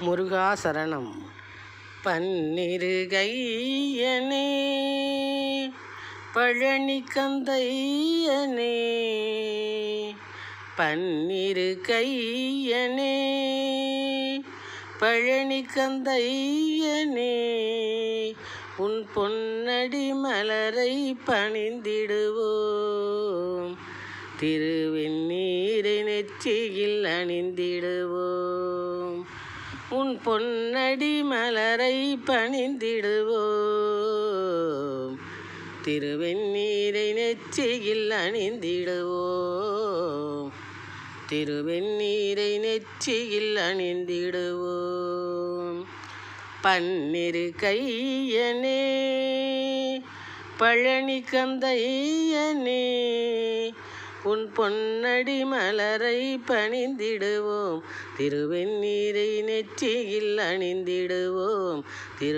முருகா சரணம் பன்னிரு பழனி கந்தையனே பன்னிரு கையனே பழனி கந்தையனே உன் பொன்னடி மலரை பணிந்திடுவோம் திருவெண்ணீரை நெற்றியில் அணிந்திடுவோம். உன் பொன்னடி மலரை பணிந்திடுவோம். திருவெண்ணீரை நெச்சியில் அணிந்திடுவோம். திருவெண்ணீரை நெச்சியில் அணிந்திடுவோம். பன்னிரு கையனே பழனி கந்தையனே உன் பொன்னடி மலரை பணிந்திடுவோம். திருவெண்ணீரை நெற்றியில் அணிந்திடுவோம். திரு